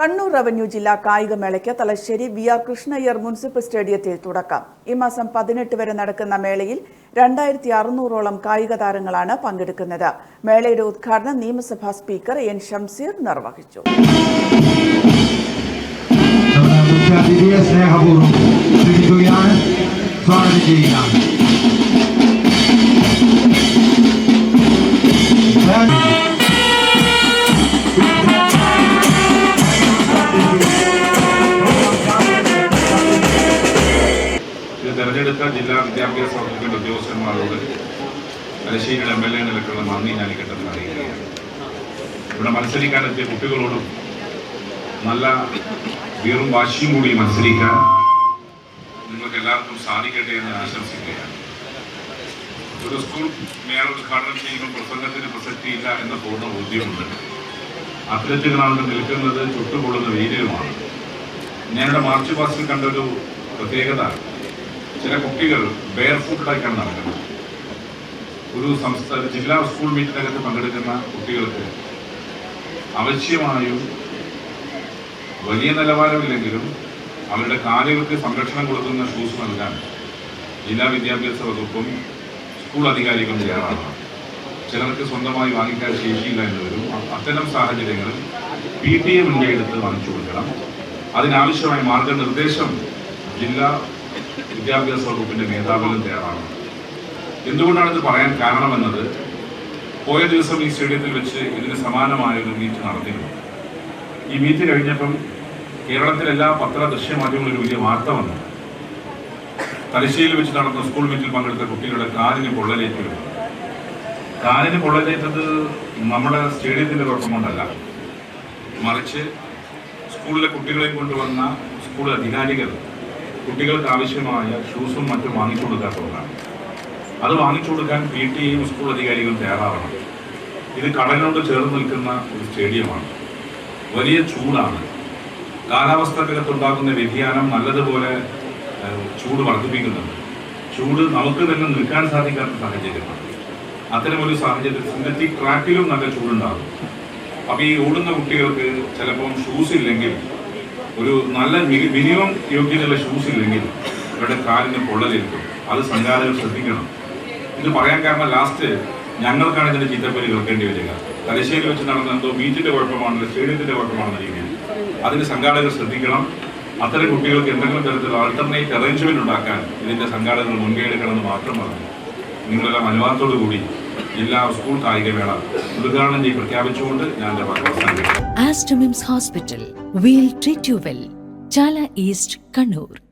Kannur revenue ജില്ലാ കായികമേളയ്ക്ക് Thalassery V R Krishna Iyer municipal സ്റ്റേഡിയത്തിൽ തുടക്കം. ഈ മാസം പതിനെട്ട് വരെ നടക്കുന്ന മേളയിൽ രണ്ടായിരത്തി അറുന്നൂറോളം കായിക താരങ്ങളാണ് പങ്കെടുക്കുന്നത്. മേളയുടെ ഉദ്ഘാടനം നിയമസഭാ സ്പീക്കർ എൻ ഷംസീർ നിർവഹിച്ചു. സ്വാഗതം ചെയ്യുകയാണ്. തെരഞ്ഞെടുത്ത ജില്ലാ വിദ്യാഭ്യാസ വകുപ്പിന്റെ ഉദ്യോഗസ്ഥന്മാരോട് തലശ്ശേരിയുടെ എം എൽ എ നിലക്കുള്ള നന്ദി ഞാൻ കിട്ടുന്ന അറിയിക്കുകയാണ്. ഇവിടെ മത്സരിക്കാനെത്തിയ കുട്ടികളോടും നല്ല വീറും വാശിയും കൂടി മത്സരിക്കാൻ നിങ്ങൾക്ക് എല്ലാവർക്കും സാധിക്കട്ടെ എന്ന് ആശംസിക്കുകയാണ്. ഒരു സ്കൂൾ മേള ഉദ്ഘാടനം ചെയ്യുമ്പോൾ പ്രസംഗത്തിന് പ്രസക്തിയില്ല എന്ന പൂർണ ബോധ്യമുണ്ട്. അത്ലറ്റുകളാണ് നിൽക്കുന്നത് ചുട്ടുകൊള്ളുന്ന വെയിലുമാണ് ഞാനിവിടെ മാർച്ച് പാസ്റ്റിൽ കണ്ടൊരു പ്രത്യേകത ചില കുട്ടികൾ ബെയർ ഫുഡായിട്ടാണ് നടക്കുന്നത്. ഒരു സംസ്ഥാന ജില്ലാ സ്കൂൾ മീറ്റിനകത്ത് പങ്കെടുക്കുന്ന കുട്ടികൾക്ക് ആവശ്യമായും വലിയ നിലവാരമില്ലെങ്കിലും അവരുടെ കാലുകൾക്ക് സംരക്ഷണം കൊടുക്കുന്ന ഷൂസ് നൽകാൻ ജില്ലാ വിദ്യാഭ്യാസ വകുപ്പും സ്കൂൾ അധികാരികളും തയ്യാറാണ്. ചിലർക്ക് സ്വന്തമായി വാങ്ങിക്കാൻ ശേഷിയില്ല എന്ന് വരും. അത്തരം സാഹചര്യങ്ങളിൽ പി ടി എ മുൻകൈയെടുത്ത് വാങ്ങിച്ചു കൊടുക്കണം. അതിനാവശ്യമായ മാർഗനിർദ്ദേശം ജില്ലാ വിദ്യാഭ്യാസ വകുപ്പിന്റെ മേധാവികളും തയ്യാറാണ്. എന്തുകൊണ്ടാണ് ഇത് പറയാൻ കാരണമെന്നത്? പോയ ദിവസം ഈ സ്റ്റേഡിയത്തിൽ വെച്ച് ഇതിന് സമാനമായ ഒരു മീറ്റ് നടത്തിയിരുന്നു ഈ മീറ്റ് കഴിഞ്ഞപ്പം കേരളത്തിലെ എല്ലാ പത്ര ദൃശ്യമാധ്യമങ്ങളിൽ ഒരു വലിയ വാർത്ത വന്നു. തലശ്ശേരിയിൽ വെച്ച് നടന്ന സ്കൂൾ മീറ്റിൽ പങ്കെടുത്ത കുട്ടികളുടെ കാലിന് പൊള്ളലേറ്റു കാലിന് പൊള്ളലേറ്റത് നമ്മുടെ സ്റ്റേഡിയത്തിന്റെ കുഴപ്പം കൊണ്ടല്ല. മറിച്ച് സ്കൂളിലെ കുട്ടികളെ കൊണ്ടുവന്ന സ്കൂൾ അധികാരികൾ കുട്ടികൾക്ക് ആവശ്യമായ ഷൂസും മറ്റും വാങ്ങിച്ചു കൊടുക്കാത്തതുകൊണ്ടാണ് അത് വാങ്ങിച്ചു കൊടുക്കാൻ പി ടി എയും സ്കൂൾ അധികാരികളും തയ്യാറാവണം. ഇത് കടലിനോട് ചേർന്ന് നിൽക്കുന്ന ഒരു സ്റ്റേഡിയമാണ്. വലിയ ചൂടാണ്. കാലാവസ്ഥക്കകത്തുണ്ടാകുന്ന വ്യതിയാനം നല്ലതുപോലെ ചൂട് വർദ്ധിപ്പിക്കുന്നുണ്ട്. ചൂട് നമുക്ക് തന്നെ നിൽക്കാൻ സാധിക്കാത്ത സാഹചര്യമാണ്. അത്തരമൊരു സാഹചര്യത്തിൽ സിന്തറ്റിക് ട്രാക്കിലും നല്ല ചൂടുണ്ടാകും. അപ്പോൾ ഈ ഓടുന്ന കുട്ടികൾക്ക് ചിലപ്പം ഷൂസ് ഇല്ലെങ്കിൽ ഒരു നല്ല മിനിമം യോഗ്യതയുള്ള ഷൂസ് ഇല്ലെങ്കിൽ ഇവരുടെ കാലിന് പൊള്ളലേൽക്കും. അത് സംഘാടകർ ശ്രദ്ധിക്കണം. ഇത് പറയാൻ കാരണം ലാസ്റ്റ് ഞങ്ങൾക്കാണ് ഇതിന്റെ ചീത്തപ്പേര് കേൾക്കേണ്ടി വരിക. തലശ്ശേരി വെച്ച് നടന്ന എന്തോ ബീച്ചിന്റെ കുഴപ്പമാണല്ലോ സ്റ്റേഡിയത്തിന്റെ കുഴപ്പമാണെന്ന രീതിയിൽ അതിന് സംഘാടകർ ശ്രദ്ധിക്കണം. അത്തരം കുട്ടികൾക്ക് എന്തെങ്കിലും തരത്തിലുള്ള ആൾട്ടർനേറ്റ് അറേഞ്ച്മെന്റ് ഉണ്ടാക്കാൻ ഇതിന്റെ സംഘാടകർ മുൻകൈ എടുക്കണമെന്ന് മാത്രം പറഞ്ഞു. നിങ്ങളെല്ലാം അനുവാദത്തോടു കൂടി ജില്ലാ സ്കൂൾ കായികമേള ഉദ്ഘാടനം ചെയ്ത് പ്രഖ്യാപിച്ചുകൊണ്ട് ഞാൻ എന്റെ വാക്ക് We'll treat you well. Chala East, Kannur.